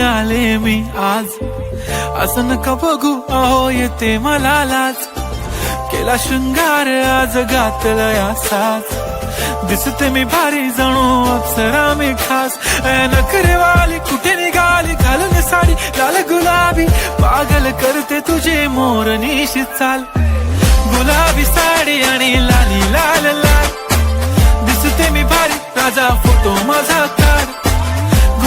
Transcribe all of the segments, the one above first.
आले मी आज. असं नका बघू? अहो येते मला लाज. केला शृंगार आज घातलं असाच दिसते मी भारी जणू अप्सरा मी खास. नखरेवाली कुठे निघाली? घालून साडी लाल गुलाबी. पागल करते तुझे मोर निशी चाल. गुलाबी साडी आणि लाली लाल लाल. दिसते मी भारी राजा फोटो माझा काढ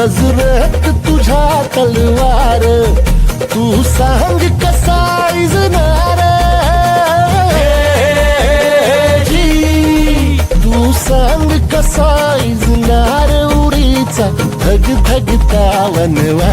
नजरेत तुझ्या तलवार तू सांग कसा इजनार जी. तू सांग कसा इजनार उडीचा धग धगता वनवा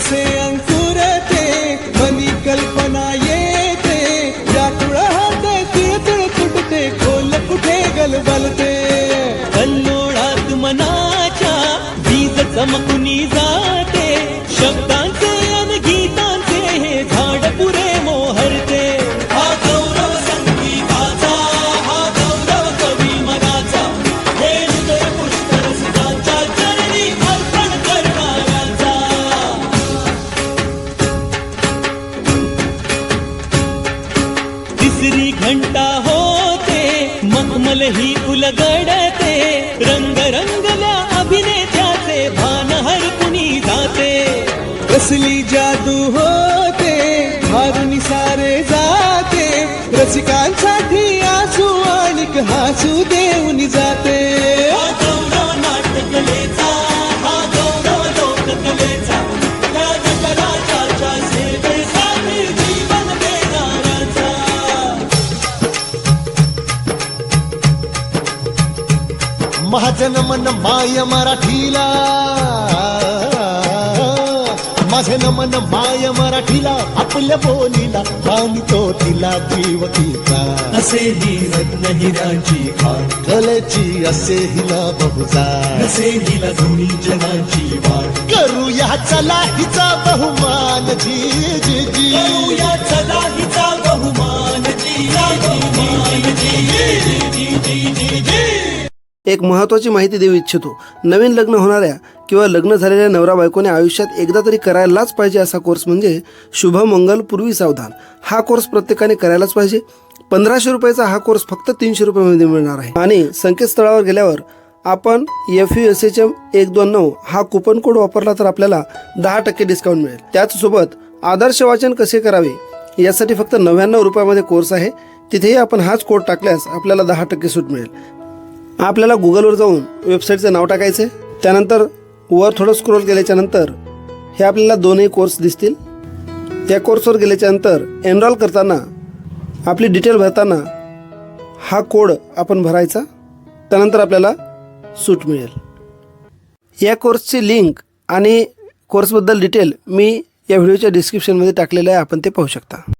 se han कमल ही उलगडते. रंग रंगल्या अभिनेत्याचे भान हरकुनी जाते. कसली जादू होते हारुनी सारे जाते. रसिकांचा महाजन मन माय मराठीला. माझे नमन माय मराठीला आपल्या बोलीला आणि तो तिला जीव तिचा असे ही रत्नहिराची खाण कलेची असे हिला बहुजा. असे हिला धुनी जगाची वाट. करूया चला हिचा बहुमान जी जी. जी करूया चला हिचा बहुमान जी. जी जी जी जी जी जी. एक महत्त्वाची माहिती देऊ इच्छितो. नवीन लग्न होणाऱ्या किंवा लग्न झालेल्या नवरा बायकोने आयुष्यात एकदा तरी करायलाच पाहिजे असा कोर्स म्हणजे शुभ मंगल पूर्वी सावधान. हा कोर्स प्रत्येकाने करायलाच पाहिजे. पंधराशे रुपयाचा हा कोर्स फक्त तीनशे रुपयामध्ये मिळणार आहे. आणि संकेतस्थळावर गेल्यावर आपण F U S H M एक दोन नऊ हा कुपन कोड वापरला तर आपल्याला दहा टक्के डिस्काउंट मिळेल. त्याचसोबत आदर्श वाचन कसे करावे? यासाठी फक्त नव्याण्णव रुपयामध्ये कोर्स आहे. तिथेही आपण हाच कोड टाकल्यास आपल्याला दहा टक्के सूट मिळेल. आपल्याला गुगलवर जाऊन वेबसाईटचं नाव टाकायचं आहे. त्यानंतर वर थोडं स्क्रोल केल्याच्यानंतर हे आपल्याला दोनही कोर्स दिसतील. त्या कोर्सवर गेल्याच्यानंतर करताना आपली डिटेल भरताना हा कोड आपण भरायचा. त्यानंतर आपल्याला सूट मिळेल. या कोर्सची लिंक आणि कोर्सबद्दल डिटेल मी या व्हिडिओच्या डिस्क्रिप्शनमध्ये टाकलेलं आहे. आपण ते पाहू शकता.